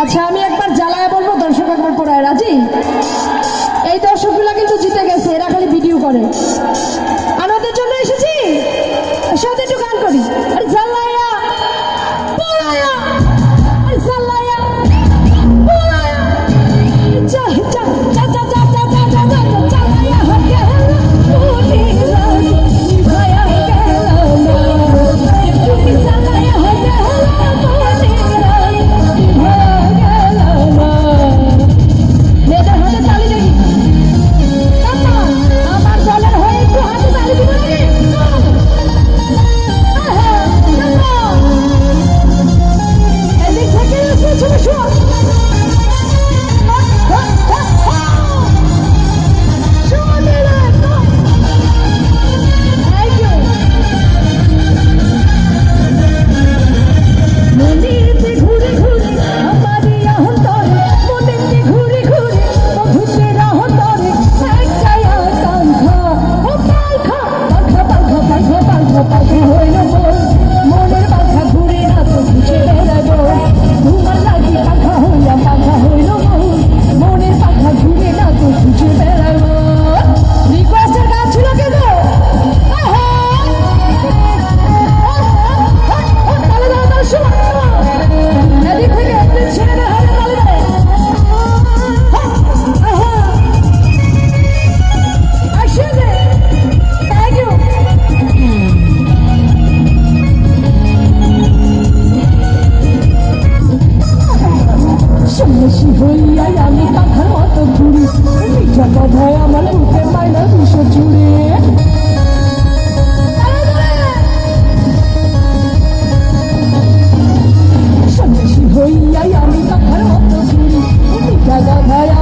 আচ্ছা আমি একবার জ্বালায় বলব, দর্শক একবার রাজি? এই দর্শকগুলা কিন্তু জিতে গেছে, এরা খালি ভিডিও করে। Laga.